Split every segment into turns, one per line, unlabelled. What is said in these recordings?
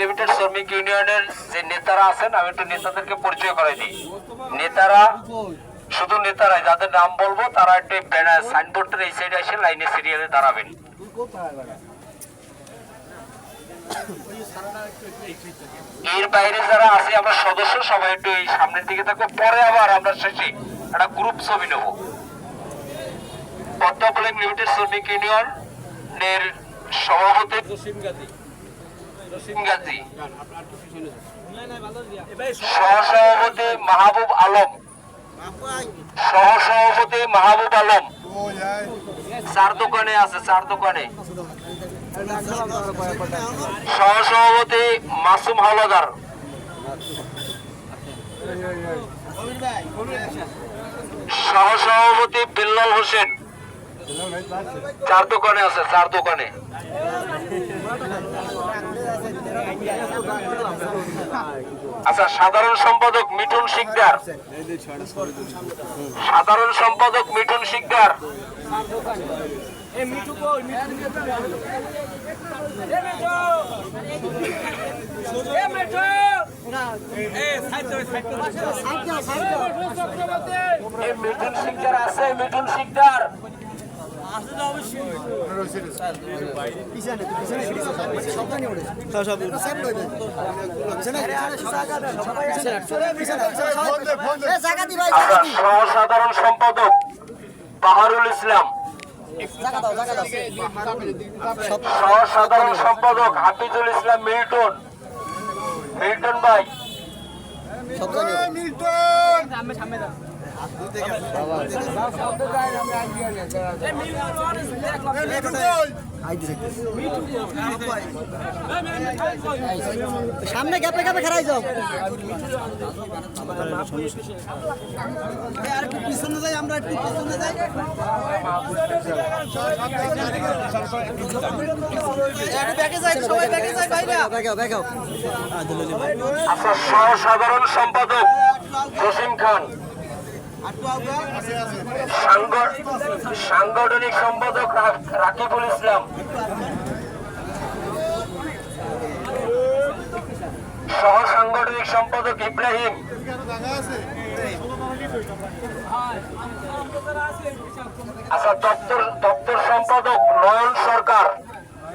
Limited শ্রমিক ইউনিয়নের যে নেতারা আছেন, আমি একটু নেতাদেরকে পরিচয় করাই দিই। নেতারা, শুধু নেতারাই, যাদের নাম বলব, তারা একটু সাইনবোর্ডের এই সাইডে এসে লাইনে সিরিয়ালে দাঁড়াবেন। এর বাইরে যারা আছে, আমরা সদস্য, সবাই একটু এই সামনের দিকে থাকব। পরে আবার আমরা শেষে একটা গ্রুপ ছবি নেব। পদ্মা পোলিং লিমিটেড শ্রমিক ইউনিয়নের সভাপতি
জসিম গাজী
জসিম গাজী সহসভাপতি মাহবুব আলম। সহসভাপতি মাহবুব আলম। চার দোকানে আছে চার দোকানে। সহসভাপতি মাসুম হাওলাদার। সহসভাপতি বিল্লাল হোসেন। চার দোকানে আছে চার দোকানে। আচ্ছা সাধারণ সম্পাদক মিঠুন শিকদার। সাধারণ সম্পাদক মিঠুন শিকদার। মিঠুন শিকদার আছে মিঠুন শিকদার। সহসাধারণ সম্পাদক বাহারুল ইসলাম। সহসাধারণ সম্পাদক হাফিজুল ইসলাম মিল্টন। মিল্টন ভাই।
সামনে গ্যাপে গ্যাপে খেলাই যাও। আর একটু পিছনে যাই আমরা একটু পিছনে যাই। ব্যাগে সবাই ব্যাগে যাই ভাইরা ব্যাগাও ব্যাগাও
আচ্ছা সম্পাদক জসিম খান। সাংগঠনিক সম্পাদক রাকিবুল ইসলাম। সহ সাংগঠনিক সম্পাদক ইব্রাহিম। আচ্ছা দপ্তর দপ্তর সম্পাদক নয়ন সরকার।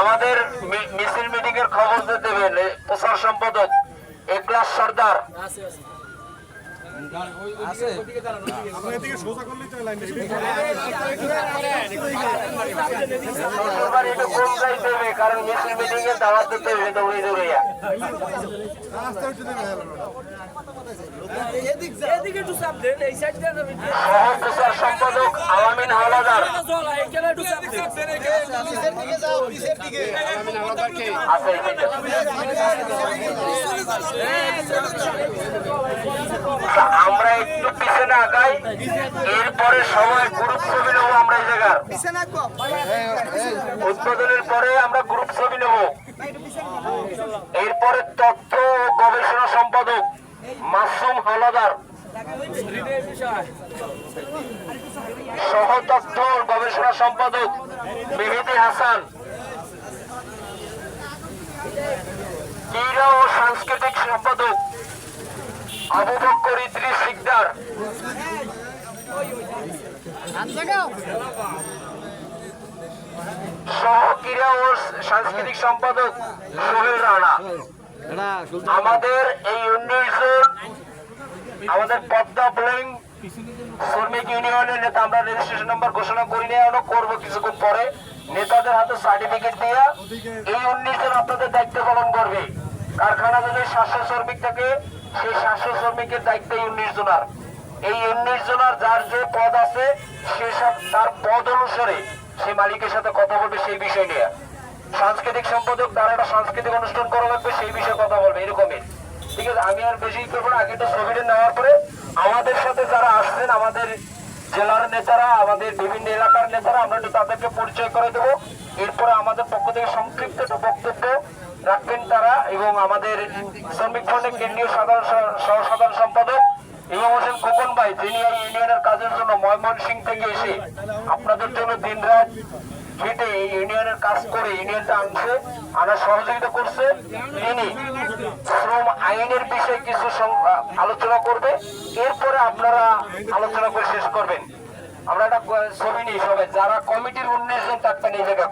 আমাদের মিছিল মিটিং এর খবর দেবেন প্রচার সম্পাদক একলাস সর্দার। কারণ মিছিল মিটিং এর দাওয়াত দিতে হবে দৌড়ে সম্পাদক আলামিন হাওলাদার
চল
আমরা একটু পিছনে আগাই, এরপরে সবাই গ্রুপ ছবি নেব আমরা এই জায়গার। উদ্বোধনের পরে আমরা গ্রুপ ছবি নেব। এরপরে তথ্য ও গবেষণা সম্পাদক মাসুম হাওলাদার সহ তথ্য গবেষণা সম্পাদক মেহেদি হাসান। ক্রীড়া ও সাংস্কৃতিক সম্পাদক সাংস্কৃতিক সম্পাদক সোহেল রানা। আমাদের এই উনিশ আমাদের পদ্মা ব্লিং শ্রমিক ইউনিয়নের নেতা, আমরা রেজিস্ট্রেশন নাম্বার ঘোষণা করি না এখনও করব কিছুক্ষণ পরে। নেতাদের হাতে সার্টিফিকেট দিয়া এই উনিশ আপনাদের দায়িত্ব পালন করবে। কারখানা যদি সাতশো শ্রমিক থাকে সেই সাতশো শ্রমিকের দায়িত্ব উনিশ জনার। এই উনিশ জনার যার যে পদ আছে সেসব তার পদ অনুসারে সে মালিকের সাথে কথা বলবে সেই বিষয় নিয়ে। সাংস্কৃতিক সম্পাদক তারা একটা সাংস্কৃতিক অনুষ্ঠান করা লাগবে, সেই বিষয়ে কথা বলবে, এরকমই। ঠিক আছে, আমি আর বেশি করব আগে তো ছবিটা নেওয়ার পরে আমাদের সাথে যারা আসছেন, আমাদের জেলার নেতারা, আমাদের বিভিন্ন এলাকার নেতারা, আমরা একটু তাদেরকে পরিচয় করে দেবো। এরপরে আমাদের পক্ষ থেকে সংক্ষিপ্ত বক্তব্য রাখবেন তারা এবং আমাদের শ্রমিক ফ্রন্টের কেন্দ্রীয় সাধারণ সহ সাধারণ সম্পাদক ইমাম হোসেন খোকন ভাই, যিনি এই ইউনিয়নের কাজের জন্য ময়মনসিং থেকে এসে আপনাদের জন্য দিনরাত খেটে এই ইউনিয়নের কাজ করে ইউনিয়নটা আনছে, আনার সহযোগিতা করছে। তিনি শ্রম আইনের বিষয়ে কিছু আলোচনা করবে। এরপরে আপনারা আলোচনা করে শেষ করবেন। আমরা একটা ছবি নিই সবাই। যারা কমিটির উনিশ জন থাকবেন এই জায়গায়